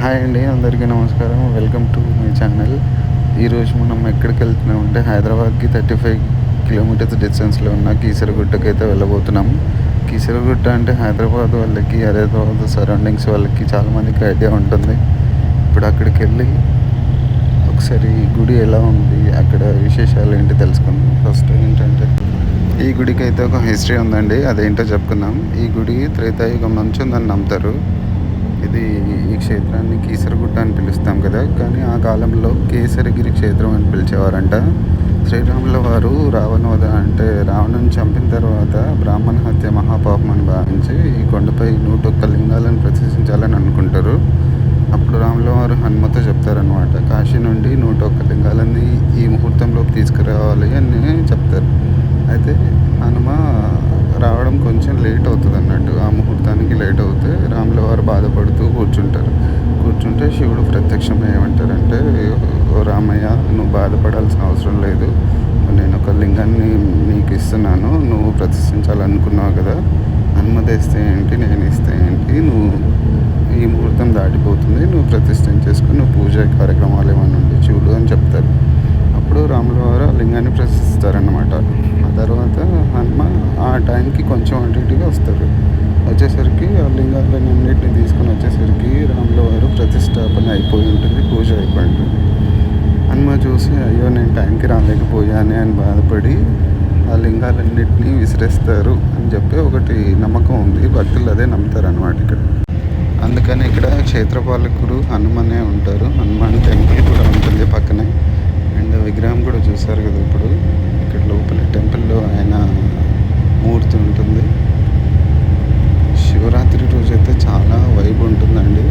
Hi అండి అందరికీ నమస్కారం. వెల్కమ్ టు మై ఛానల్ ఈరోజు మనం ఎక్కడికి వెళ్తున్నాం అంటే హైదరాబాద్కి థర్టీ ఫైవ్ కిలోమీటర్స్ డిస్టెన్స్లో ఉన్న కీసరగుట్టకి అయితే వెళ్ళబోతున్నాం. కీసరగుట్ట అంటే హైదరాబాద్ వాళ్ళకి హైదరాబాద్ సరౌండింగ్స్ వాళ్ళకి చాలామందికి ఐడియా ఉంటుంది. ఇప్పుడు అక్కడికి వెళ్ళి ఒకసారి గుడి ఎలా ఉంది అక్కడ విశేషాలు ఏంటి తెలుసుకుందాం. ఫస్ట్ ఏంటంటే ఈ గుడికి అయితే ఒక హిస్టరీ ఉందండి. అదేంటో చెప్పుకుందాం. ఈ గుడి త్రేతాయుగం నుంచి ఉందని నమ్ముతారు. ఇది ఈ క్షేత్రాన్ని కీసరగుట్ట అని పిలుస్తాం కదా. కానీ ఆ కాలంలో కేసరిగిరి క్షేత్రం అని పిలిచేవారంట. శ్రీరాముల వారు రావణోద అంటే రావణుని చంపిన తర్వాత బ్రాహ్మణ హత్య మహాపాపం అని భావించి ఈ కొండపై నూట ఒక్క లింగాలను ప్రతిష్ఠించాలని అనుకుంటారు. అప్పుడు రాముల వారు హనుమతో చెప్తారనమాట కాశీ నుండి నూట ఒక్క లింగాలన్నీ ఈ ముహూర్తంలోకి తీసుకురావాలి అని చెప్తారు. అయితే హనుమ రావడం కొంచెం లేట్ అవుతుంది అన్నట్టు. ఆ ముహూర్తానికి లేట్ అవుతే రాముల వారు బాధపడుతూ కూర్చుంటారు. కూర్చుంటే శివుడు ప్రత్యక్షం ఏమంటారంటే ఓ రామయ్య నువ్వు బాధపడాల్సిన అవసరం లేదు. నేను ఒక లింగాన్ని నీకు ఇస్తున్నాను. నువ్వు ప్రతిష్ఠించాలనుకున్నావు కదా. అనుమతి ఇస్తే ఏంటి నేను ఇస్తే ఏంటి? నువ్వు ఈ ముహూర్తం దాటిపోతుంది. నువ్వు ప్రతిష్టం చేసుకుని నువ్వు పూజ కార్యక్రమాలు ఏమైనా ఉంటే చూడు అని చెప్తారు. అప్పుడు రాముల వారు ఆ లింగాన్ని ప్రశ్నిస్తారనమాట ఆ తర్వాత హనుమ ఆ టైంకి కొంచెం అటు ఇటుగా వస్తారు. వచ్చేసరికి ఆ లింగాలను అన్నింటిని తీసుకొని వచ్చేసరికి రాముల వారు ప్రతిష్టాపన అయిపోయి ఉంటుంది పూజ అయిపోయి ఉంటుంది. హనుమ చూసి అయ్యో నేను టైంకి రాలేకపోయానే అని బాధపడి ఆ లింగాలన్నింటినీ విసిరేస్తారు అని చెప్పి ఒకటి నమ్మకం ఉంది. భక్తులు అదే నమ్ముతారు అనమాట ఇక్కడ. అందుకని ఇక్కడ క్షేత్రపాలకుడు హనుమనే ఉంటారు. హనుమాన్ టెంపుల్ కూడా ఉంటుంది పక్కనే అండ్ విగ్రహం కూడా చూసారు కదా ఇప్పుడు ఇక్కడ లోపల టెంపుల్లో ఆయన మూర్తి ఉంటుంది శివరాత్రి రోజు అయితే చాలా వైబ్ ఉంటుందండి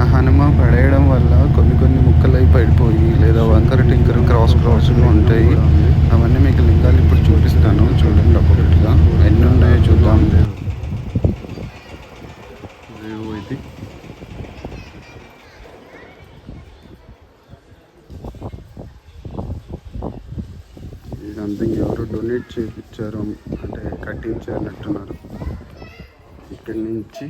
ఆ హనుమ పడేయడం వల్ల కొన్ని కొన్ని ముక్కలై పడిపోయి లేదా వంకర టింకర క్రాస్ క్రాస్లు ఉంటాయి అవన్నీ మీకు లింగాలు ఇప్పుడు చూపిస్తాను చూడండి ఒక్కొక్కటిగా ఎన్ని ఉన్నాయో చూద్దాం ఇది ఇదంతా ఎవరు డొనేట్ చేయించారు అంటే కట్టించారన్నట్టున్నారు ఇక్కడి నుంచి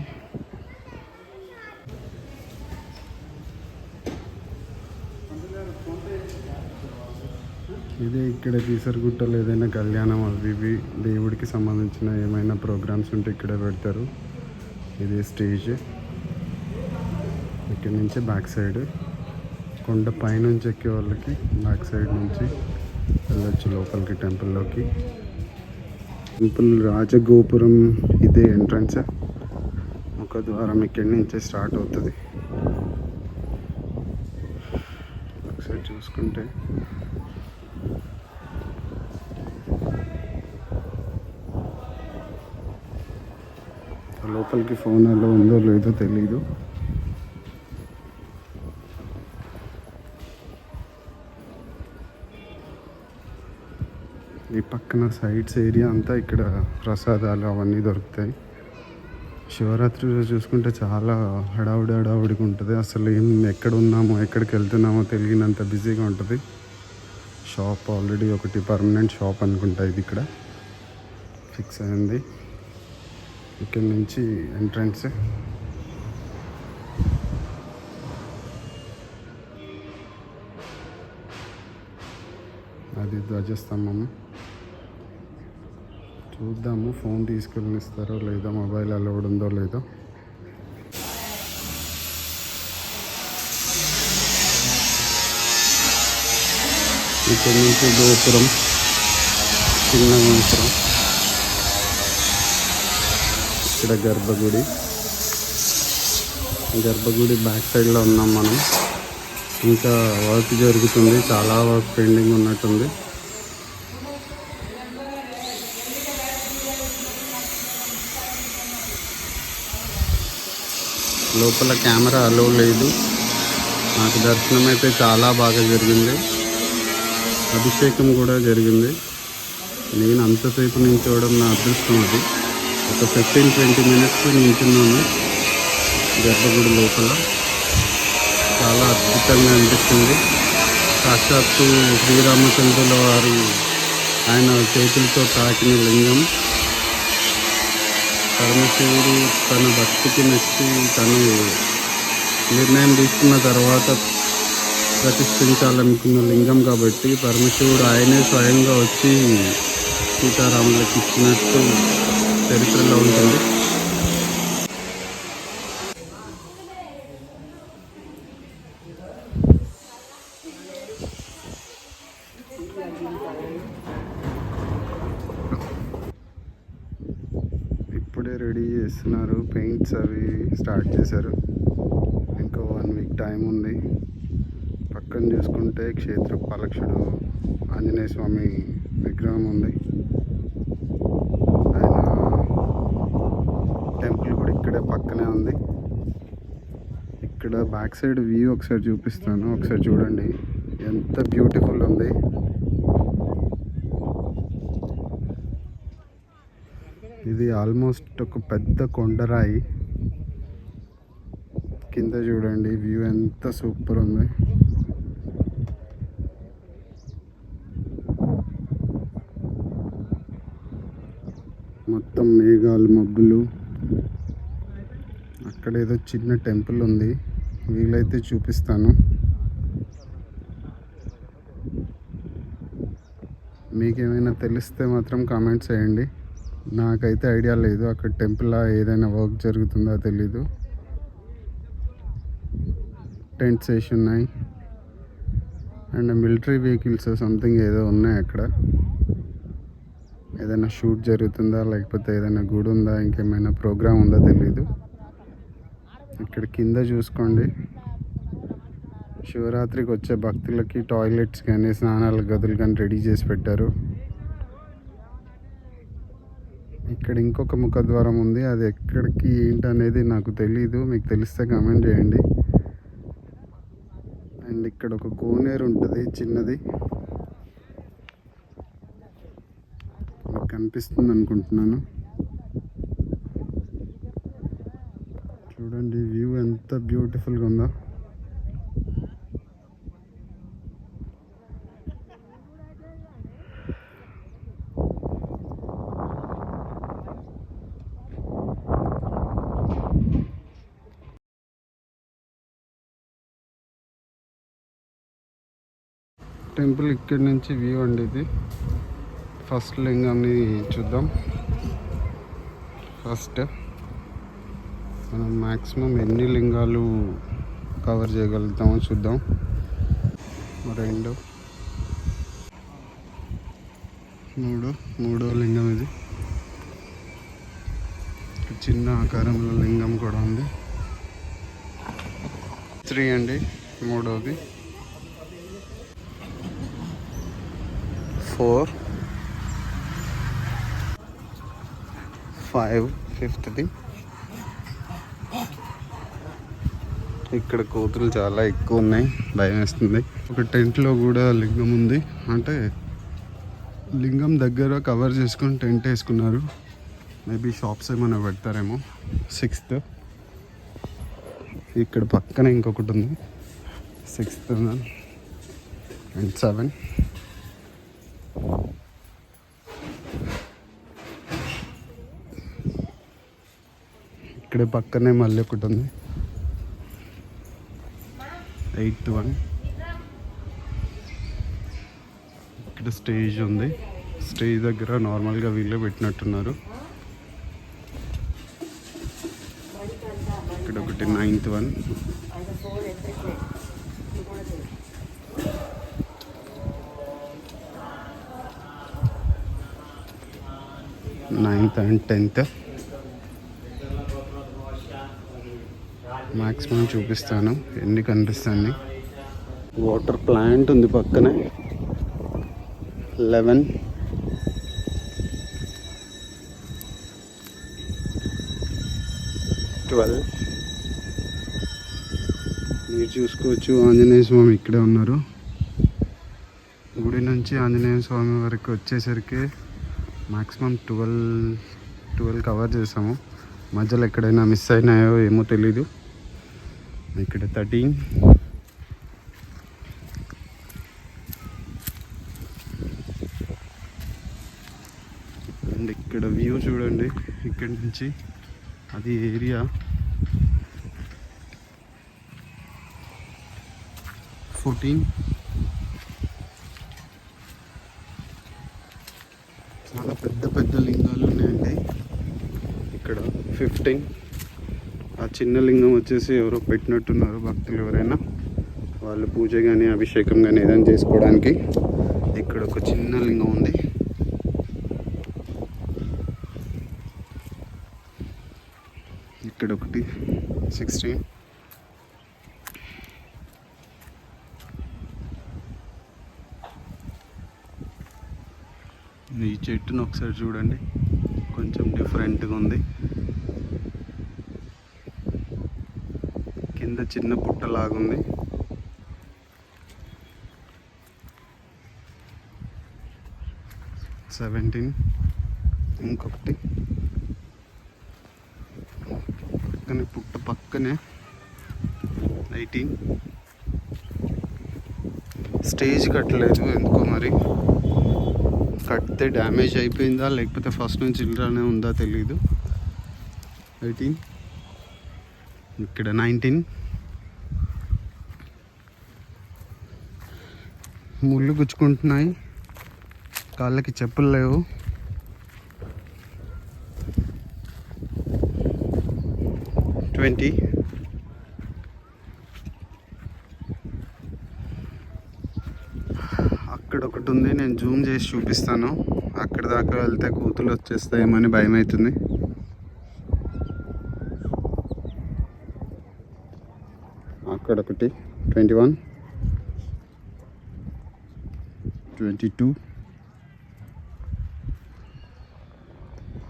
ఇదే ఇక్కడ కీసరగుట్టలో ఏదైనా కళ్యాణం అవి ఇవి దేవుడికి సంబంధించిన ఏమైనా ప్రోగ్రామ్స్ ఉంటే ఇక్కడే పెడతారు. ఇదే స్టేజ్. ఇక్కడి నుంచి బ్యాక్ సైడ్. కొండ పైనుంచి ఎక్కే వాళ్ళకి బ్యాక్ సైడ్ నుంచి. వెళ్ళొచ్చు లోపలికి టెంపుల్లోకి. టెంపుల్ రాజగోపురం ఇదే ఎంట్రన్స్. ముఖద్వారం ద్వారం ఇక్కడి నుంచే స్టార్ట్ అవుతుంది. ఒకసారి చూసుకుంటే. లోపలికి ఫోన్ అలా ఉందో లేదో తెలీదు. పక్కన సైడ్స్ ఏరియా అంతా ఇక్కడ ప్రసాదాలు అవన్నీ దొరుకుతాయి. శివరాత్రి రోజు చూసుకుంటే చాలా హడావుడి హడావుడిగా ఉంటుంది. అసలు ఏం ఎక్కడ ఉన్నామో ఎక్కడికి వెళ్తున్నామో తెలియనంత బిజీగా ఉంటుంది. షాప్ ఆల్రెడీ ఒకటి పర్మనెంట్ షాప్ అనుకుంటా ఇది ఇక్కడ. ఫిక్స్ అయింది. ఇక్కడ నుంచి ఎంట్రన్స్ అది ధ్వజస్తంభం చూద్దాము. ఫోన్ తీసుకెళ్ళనిస్తారో లేదో మొబైల్ అలౌడ్ ఉందో లేదో. ఇక్కడ నుంచి గోపురం చిన్న గోపురం. ఇక్కడ గర్భగుడి. గర్భగుడి బ్యాక్ సైడ్లో ఉన్నాం మనం. ఇంకా వర్క్ జరుగుతుంది. చాలా వర్క్ పెండింగ్ ఉన్నట్టుంది. లోపల కెమెరా అలో లేదు. నాకు దర్శనం అయితే చాలా బాగా జరిగింది. అభిషేకం కూడా జరిగింది. నేను అంతసేపు నించోవడం నా అదృష్టం అది. ఒక ఫిఫ్టీన్ ట్వంటీ మినిట్స్ నించున్నాను గర్భగుడి లోపల. చాలా అద్భుతంగా అనిపిస్తుంది. సాక్షాత్తు శ్రీరామచంద్రుల వారి ఆయన చేతులతో తాకిన లింగం. పరమశివుడు తన భక్తికి మెచ్చి తను నిర్ణయం తీసుకున్న తర్వాత ప్రతిష్ఠించాలనుకున్న లింగం కాబట్టి పరమశివుడు ఆయనే స్వయంగా వచ్చి సీతారాములకు ఇచ్చినట్టు చరిత్రలో ఉంటుంది ఇప్పుడే రెడీ చేస్తున్నారు. పెయింట్స్ అవి స్టార్ట్ చేశారు. ఇంకో వన్ వీక్ టైం ఉంది. పక్కన చూసుకుంటే క్షేత్ర పాలక్షుడు ఆంజనేయ స్వామి విగ్రహం ఉంది. ఆయన టెంపుల్ కూడా ఇక్కడే పక్కనే ఉంది. ఇక్కడ బ్యాక్ సైడ్ వ్యూ ఒకసారి చూపిస్తాను. ఒకసారి చూడండి. ఎంత బ్యూటిఫుల్ ఉంది. ఇది ఆల్మోస్ట్ ఒక పెద్ద కొండరాయి. కింద చూడండి వ్యూ ఎంత సూపర్ ఉంది. మొత్తం మేఘాలు మబ్బులు. అక్కడ ఏదో చిన్న టెంపుల్ ఉంది. వీలైతే చూపిస్తాను. మీకేమైనా తెలిస్తే మాత్రం కామెంట్స్ చేయండి. నాకైతే ఐడియా లేదు. అక్కడ టెంపుల్ ఏదైనా వర్క్ జరుగుతుందో తెలీదు. టెంట్స్ వేసి ఉన్నాయి. అండ్ మిలిటరీ వెహికల్స్ సంథింగ్ ఏదో ఉన్నాయి అక్కడ. ఏదైనా షూట్ జరుగుతుందా? లేకపోతే ఏదైనా గుడి ఉందా? ఇంకేమైనా ప్రోగ్రామ్ ఉందా తెలీదు. ఇక్కడ కింద చూసుకోండి. శివరాత్రికి వచ్చే భక్తులకి టాయిలెట్స్ కానీ స్నానాల గదులు కానీ రెడీ చేసి పెట్టారు. ఇక్కడ ఇంకొక ముఖద్వారం ఉంది. అది ఎక్కడికి ఏంటి అనేది నాకు తెలీదు. మీకు తెలిస్తే కామెంట్ చేయండి. అండ్ ఇక్కడ ఒక కోనేరు ఉంటుంది చిన్నది. మీకు కనిపిస్తుంది అనుకుంటున్నాను. చూడండి వ్యూ ఎంత బ్యూటిఫుల్గా ఉందో. టెంపుల్ ఇక్కడి నుంచి వ్యూ అండి ఇది. ఫస్ట్ లింగాన్ని చూద్దాం. ఫస్ట్ మనం మ్యాక్సిమం ఎన్ని లింగాలు కవర్ చేయగలుగుతామో చూద్దాం. రెండు మూడు మూడో లింగం ఇది. చిన్న ఆకారంలో లింగం కూడా ఉంది. త్రీ అండి మూడోది. ఫోర్ ఫైవ్ ఫిఫ్త్ది ఇక్కడ కోతులు చాలా ఎక్కువ ఉన్నాయి భయం వేస్తుంది. ఒక టెంట్లో కూడా లింగం ఉంది. అంటే లింగం దగ్గర కవర్ చేసుకొని టెంట్ వేసుకున్నారు. మేబీ షాప్స్ ఏమైనా పెడతారేమో. సిక్స్త్. ఇక్కడ పక్కన ఇంకొకటి ఉంది. Sixth and seven. ఇక్కడ పక్కనే మళ్ళీ ఒకటి ఉంది. ఎయిత్ వన్ ఇక్కడ స్టేజ్ ఉంది. స్టేజ్ దగ్గర నార్మల్గా వీళ్ళే పెట్టినట్టున్నారు. ఇక్కడ ఒకటి ninth one ninth and tenth maximum చూపిస్తాను. ఎన్ని కనిపిస్తాయి వాటర్ ప్లాంట్ ఉంది పక్కనే. లెవెన్. ట్వెల్వ్. మీరు చూసుకోవచ్చు ఆంజనేయ స్వామి ఇక్కడే ఉన్నారు. గుడి నుంచి ఆంజనేయ స్వామి వరకు వచ్చేసరికి మాక్సిమం ట్వెల్వ్ ట్వెల్వ్ కవర్ చేసాము. మధ్యలో ఎక్కడైనా మిస్ అయినాయో ఏమో తెలీదు. ఇక్కడ థర్టీన్ అండ్ ఇక్కడ వ్యూ చూడండి ఇక్కడి నుంచి అది ఏరియా. ఫోర్టీన్. చాలా పెద్ద పెద్ద లింగాలు ఉన్నాయండి. ఇక్కడ ఫిఫ్టీన్. ఆ చిన్న లింగం వచ్చేసి ఎవరో పెట్టినట్టున్నారు భక్తులు ఎవరైనా. వాళ్ళు పూజ కానీ అభిషేకం కానీ ఏదైనా చేసుకోవడానికి ఇక్కడ ఒక చిన్న లింగం ఉంది. ఇక్కడ ఒకటి సిక్స్టీన్. ఈ చెట్టును ఒకసారి చూడండి. కొంచెం డిఫరెంట్గా ఉంది కింద చిన్న పుట్టలాగుంది. సెవెంటీన్ ఇంకొకటి. పక్కనే పుట్ట పక్కనే ఎయిటీన్ స్టేజ్ కట్టలేదు ఎందుకో మరి. కడితే డ్యామేజ్ అయిపోయిందా? లేకపోతే ఫస్ట్ నుంచి ఇల్లానే ఉందా తెలీదు. ఎయిటీన్ ఇక్కడ నైన్టీన్ ముళ్ళు గుచ్చుకుంటున్నాయి. కాళ్ళకి చెప్పులు లేవు. ట్వంటీ. అక్కడ ఒకటి ఉంది నేను జూమ్ చేసి చూపిస్తాను. అక్కడ దాకా వెళ్తే కూతులు వచ్చేస్తాయేమని భయం అవుతుంది అక్కడ ఒకటి twenty one. Twenty two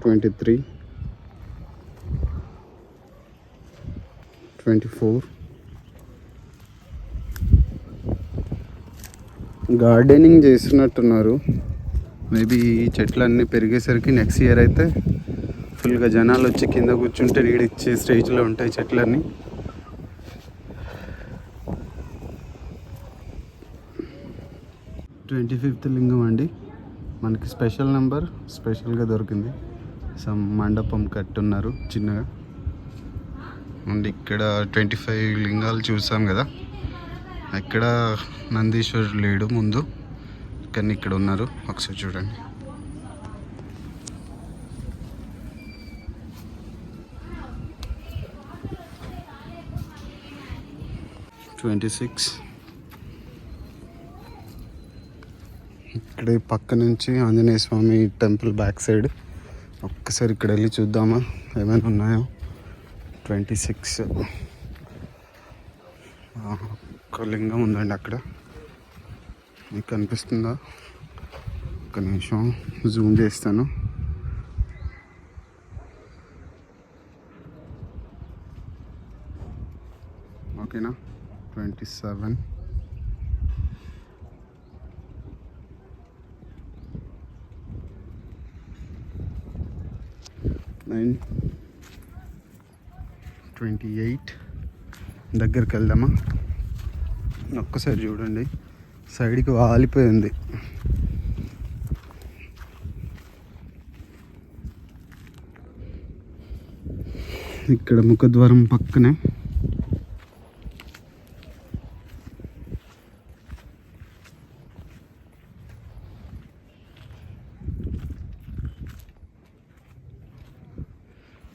twenty three twenty four gardening చేస్తున్నట్టున్నారు maybe ఈ చెట్లన్నీ పెరిగేసరికి నెక్స్ట్ ఇయర్ అయితే ఫుల్గా జనాలు వచ్చి కింద కూర్చుంటే నీడిచ్చే స్టేజ్లో ఉంటాయి చెట్లన్నీ. ట్వంటీ ఫిఫ్త్ లింగం అండి. మనకి స్పెషల్ నెంబర్ స్పెషల్గా దొరికింది. సమ్ మండపం కట్టున్నారు చిన్నగా. అండ్ ఇక్కడ ట్వంటీ ఫైవ్ లింగాలు చూసాం కదా. ఇక్కడ నందీశ్వరుడు లేడు ముందు. కానీ ఇక్కడ ఉన్నారు. ఒకసారి చూడండి. Twenty six. ఇక్కడే ఈ పక్క నుంచి Anjaneya Swamy temple back side. ఒక్కసారి ఇక్కడ వెళ్ళి చూద్దామా? ఏమైనా ఉన్నాయో? Twenty six. ఒక లింగం ఉందండి అక్కడ. మీకు కనిపిస్తుందా? ఒక నిమిషం జూమ్ చేస్తాను. ఓకేనా? Twenty seven. Nine. Twenty eight. దగ్గరికి వెళ్దామా ఒక్కసారి చూడండి. సైడ్కి వాలిపోయింది. ఇక్కడ ముఖద్వారం పక్కనే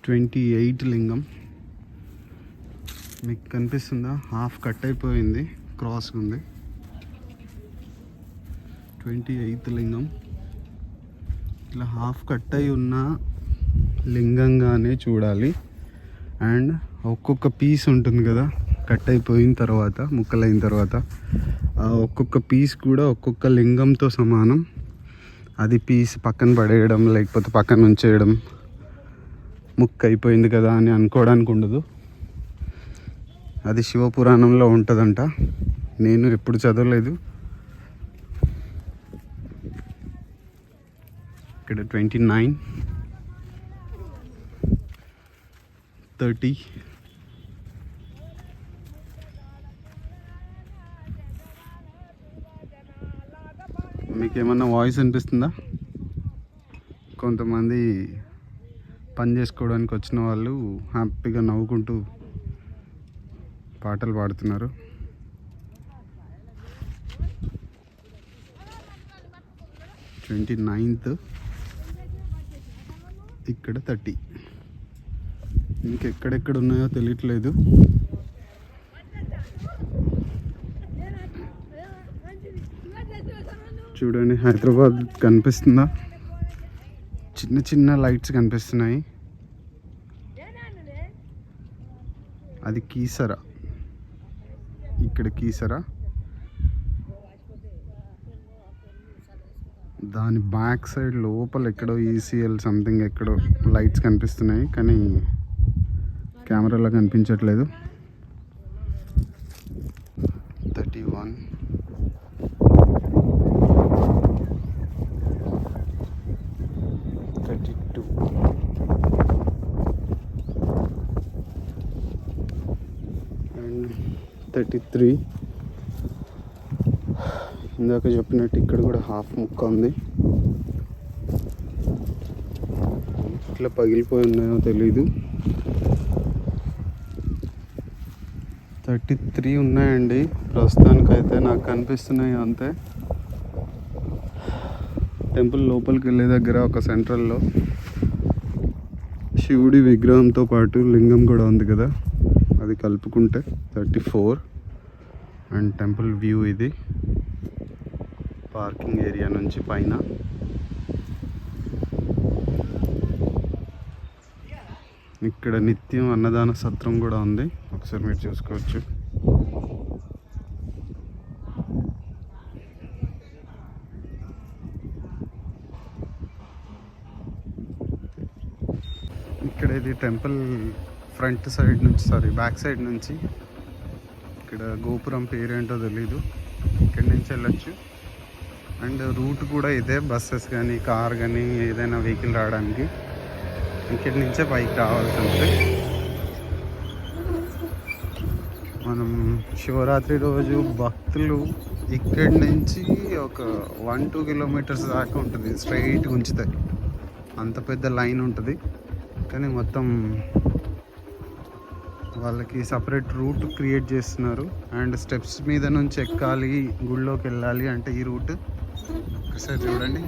ట్వంటీ ఎయిట్ లింగం. మీకు కనిపిస్తుందా? హాఫ్ కట్ అయిపోయింది. క్రాస్ ఉంది. ట్వంటీ ఎయిత్ లింగం. ఇట్లా హాఫ్ కట్ అయి ఉన్న లింగంగానే చూడాలి. అండ్ ఒక్కొక్క పీస్ ఉంటుంది కదా కట్ అయిపోయిన తర్వాత ముక్కలైన తర్వాత. ఒక్కొక్క పీస్ కూడా ఒక్కొక్క లింగంతో సమానం. అది పీస్ పక్కన పడేయడం లేకపోతే పక్కన ఉంచేయడం ముక్క అయిపోయింది కదా అని అనుకోవడానికి ఉండదు. అది శివపురాణంలో ఉంటుందంట. నేను ఎప్పుడు చదవలేదు. ఇక్కడ ట్వంటీ నైన్ థర్టీ. మీకు ఏమన్నా వాయిస్ అనిపిస్తుందా? కొంతమంది పని చేసుకోవడానికి వచ్చిన వాళ్ళు హ్యాపీగా నవ్వుకుంటూ పాటలు పాడుతున్నారు. ట్వంటీ నైన్త్ ఇక్కడ థర్టీ. ఇంకెక్కడెక్కడ ఉన్నాయో తెలియట్లేదు. చూడండి హైదరాబాద్ కనిపిస్తుందా? చిన్న చిన్న లైట్స్ కనిపిస్తున్నాయి. అది కీసరా. ఇక్కడ కీసరా. దాని బ్యాక్ సైడ్ లోపల ఎక్కడో ఈసీఎల్ సంథింగ్ ఎక్కడో లైట్స్ కనిపిస్తున్నాయి కానీ కెమెరాలో కనిపించట్లేదు thirty one thirty two and thirty three ఇందాక చెప్పినట్టు ఇక్కడ కూడా హాఫ్ ముక్క ఉంది. ఇట్లా పగిలిపోయి ఉన్నాయో తెలీదు. థర్టీ త్రీ ఉన్నాయండి. ప్రస్తుతానికైతే నాకు కనిపిస్తున్నాయి అంతే. టెంపుల్ లోపలికి వెళ్ళే దగ్గర ఒక సెంట్రల్లో శివుడి విగ్రహంతో పాటు లింగం కూడా ఉంది కదా. అది కలుపుకుంటే thirty four and temple view ఇది. పార్కింగ్ ఏరియా నుంచి పైన. ఇక్కడ నిత్యం అన్నదాన సత్రం కూడా ఉంది. ఒకసారి మీరు చూసుకోవచ్చు. ఇక్కడ ఇది టెంపుల్ ఫ్రంట్ సైడ్ నుంచి సారీ బ్యాక్ సైడ్ నుంచి. ఇక్కడ గోపురం పేరేంటో తెలీదు. ఇక్కడి నుంచి వెళ్ళొచ్చు. అండ్ రూట్ కూడా ఇదే బస్సెస్ కానీ కార్ కానీ ఏదైనా వెహికల్ రావడానికి. ఇక్కడి నుంచే పైకి రావాల్సి ఉంటుంది మనం శివరాత్రి రోజు భక్తులు ఇక్కడి నుంచి ఒక వన్ టూ కిలోమీటర్స్ దాకా ఉంటుంది. స్ట్రైట్ ఉంచితే అంత పెద్ద లైన్ ఉంటుంది. కానీ మొత్తం వాళ్ళకి సపరేట్ రూట్ క్రియేట్ చేస్తున్నారు. అండ్ స్టెప్స్ మీద నుంచి ఎక్కాలి గుళ్ళోకి వెళ్ళాలి అంటే ఈ రూట్ ఒకసారి చూడండి.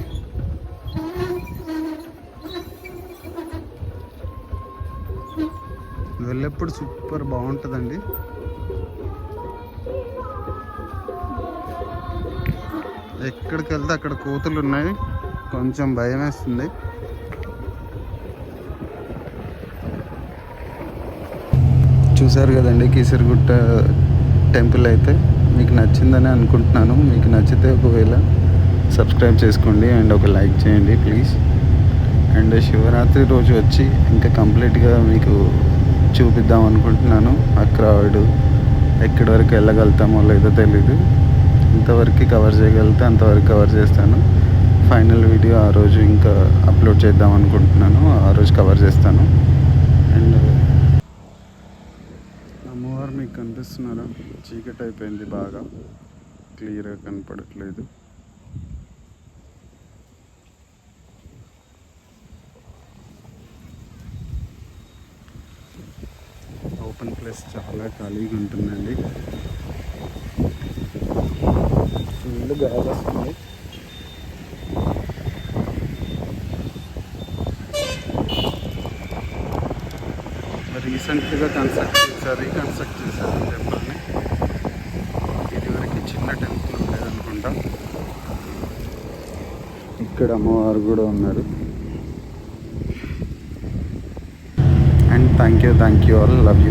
వెళ్ళేప్పుడు సూపర్ బాగుంటుందండి. ఎక్కడికి వెళ్తే అక్కడ కోతులు ఉన్నాయి. కొంచెం భయం వేస్తుంది. చూసారు కదండి కీసరగుట్ట టెంపుల్ అయితే. మీకు నచ్చిందని అనుకుంటున్నాను. మీకు నచ్చితే ఒకవేళ సబ్స్క్రైబ్ చేసుకోండి అండ్ ఒక లైక్ చేయండి ప్లీజ్. అండ్ శివరాత్రి రోజు వచ్చి ఇంకా కంప్లీట్గా మీకు చూపిద్దాం అనుకుంటున్నాను. ఆ క్రౌడ్ ఎక్కడి వరకు వెళ్ళగలుగుతామో లేదో తెలీదు. ఇంతవరకు కవర్ చేయగలిగితే అంతవరకు కవర్ చేస్తాను. ఫైనల్ వీడియో ఆ రోజు ఇంకా అప్లోడ్ చేద్దాం అనుకుంటున్నాను. ఆ రోజు కవర్ చేస్తాను. అండ్ కనిపిస్తున్నారా చీకటి అయిపోయింది బాగా. క్లియర్గా కనపడట్లేదు. ఓపెన్ ప్లేస్ చాలా ఖాళీగా ఉంటుందండి ఫుల్ గాలి వస్తుంది రీసెంట్గా కన్స్ట్రక్ట్ చేశారు రీకన్స్ట్రక్ట్ చేశారు టెంపుల్ని ఇదివరకు చిన్న టెంపుల్ ఉండేది అనుకుంటా ఇక్కడ అమ్మవారు కూడా ఉన్నారు. And thank you thank you all love you